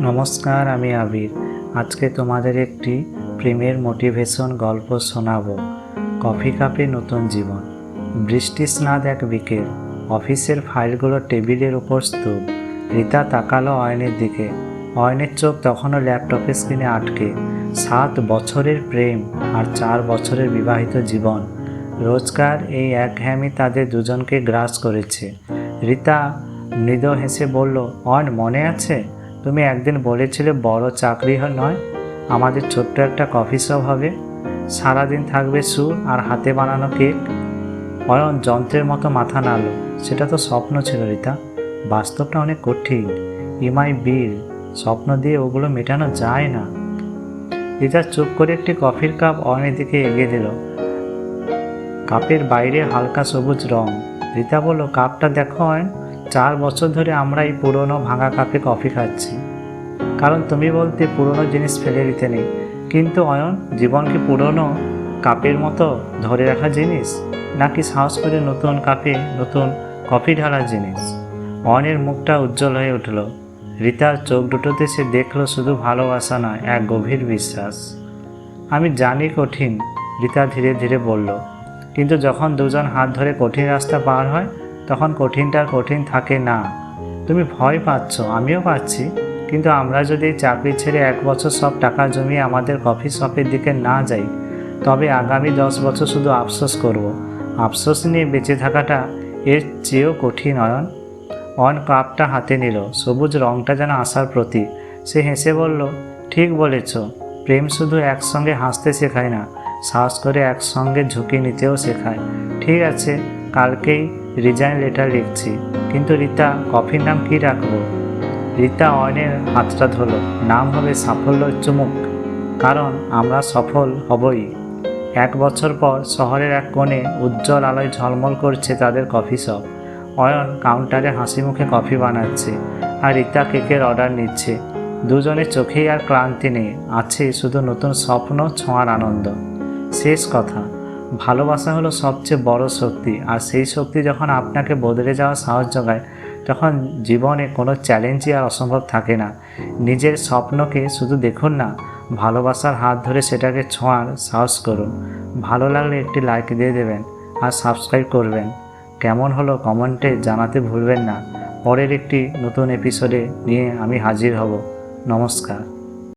নমস্কার, আমি আবির। আজকে তোমাদের একটি প্রেমের মোটিভেশন গল্প শোনাবো। কফি কাপে নতুন জীবন। বৃষ্টি স্নাত এক বিকেল। অফিসের ফাইলগুলো টেবিলের উপর স্তূপ। রীতা তাকালো অয়নের দিকে। অয়নের চোখ তখনও ল্যাপটপের স্ক্রিনে আটকে। সাত বছরের প্রেম আর চার বছরের বিবাহিত জীবন। রোজকার এই একঘেয়েমি তাদের দুজনকে গ্রাস করেছে। রীতা মৃদু হেসে বলল, অয়ন, মনে আছে? তুমি একদিন বলেছিলে বড় চাকরি নয়, আমাদের ছোট্ট একটা কফি শপ হবে। সারাদিন থাকবে সুর আর হাতে বানানো কেক। অয়ন যন্ত্রের মতো মাথা নাড়ল। সেটা তো স্বপ্ন ছিল, রীতা। বাস্তবটা অনেক কঠিন। ইমাই বিল স্বপ্ন দিয়ে ওগুলো মেটানো যায় না। রীতা চুপ করে একটি কফির কাপ অয়নের দিকে এগিয়ে দিল। কাপের বাইরে হালকা সবুজ রং। রীতা বলল, কাপটা দেখো অয়ন চার বছর ধরে আমরা এই পুরনো ভাঙা কাপে কফি খাচ্ছি। কারণ তুমি বলতে পুরনো জিনিস ফেলে দিতে নেই। কিন্তু অয়ন, জীবন কি পুরনো কাপের মতো ধরে রাখা জিনিস? নাকি সাহস করে নতুন কাপে নতুন কফি ঢালার জিনিস? অয়নের মুখটা উজ্জ্বল হয়ে উঠল। রীতার চোখ দুটোতে সে দেখল শুধু ভালোবাসা নয়, এক গভীর বিশ্বাস। আমি জানি কঠিন, রীতা ধীরে ধীরে বলল। কিন্তু যখন দুজন হাত ধরে কঠিন রাস্তা পার হয় তখন কঠিনটা কঠিন থাকে না। তুমি ভয় পাচ্ছ, আমিও পাচ্ছি। কিন্তু আমরা যদি চাকরি ছেড়ে এক বছর সব টাকা জমিয়ে আমাদের কফি শপের দিকে না যাই, তবে আগামী দশ বছর শুধু আফসোস করব। আফসোস নিয়ে বেঁচে থাকাটা এর চেয়েও কঠিন, অয়ন। অন কাপটা হাতে নিল, সবুজ রংটা যেন আসার প্রতীক। সে হেসে বলল, ঠিক বলেছ, প্রেম শুধু একসঙ্গে হাসতে শেখায় না, সাহস করে একসঙ্গে ঝুঁকি নিতেও শেখায়। ঠিক আছে কালকেই রিজাইন লেটার লিখছি। কিন্তু রীতা, কফির নাম কি রাখব? রীতা অয়নের হাতটা ধরলো। নাম হবে সাফল্য চুমুক। কারণ আমরা সফল হবই। এক বছর পর শহরের এক কোণে উজ্জ্বল আলোয় ঝলমল করছে তাদের কফি শপ। অয়ন কাউন্টারে হাসি মুখে কফি বানাচ্ছে আর রীতা কেকের অর্ডার নিচ্ছে। দুজনের চোখেই আর ক্লান্তি নেই। আছে শুধু নতুন স্বপ্ন, ছোঁয়ার আনন্দ। শেষ কথা। ভালোবাসা হলো সবচেয়ে বড় শক্তি, আর সেই শক্তি যখন আপনাকে বদলে যাওয়ার সাহস যোগায়, তখন জীবনে কোনো চ্যালেঞ্জই আর অসম্ভব থাকে না। নিজের স্বপ্নকে শুধু দেখুন না, ভালোবাসার হাত ধরে সেটাকে ছোঁয়ার সাহস করুন। ভালো লাগলে একটি লাইক দিয়ে দেবেন আর সাবস্ক্রাইব করবেন। কেমন হলো কমেন্টে জানাতে ভুলবেন না। পরের একটি নতুন এপিসোডে নিয়ে আমি হাজির হব। নমস্কার।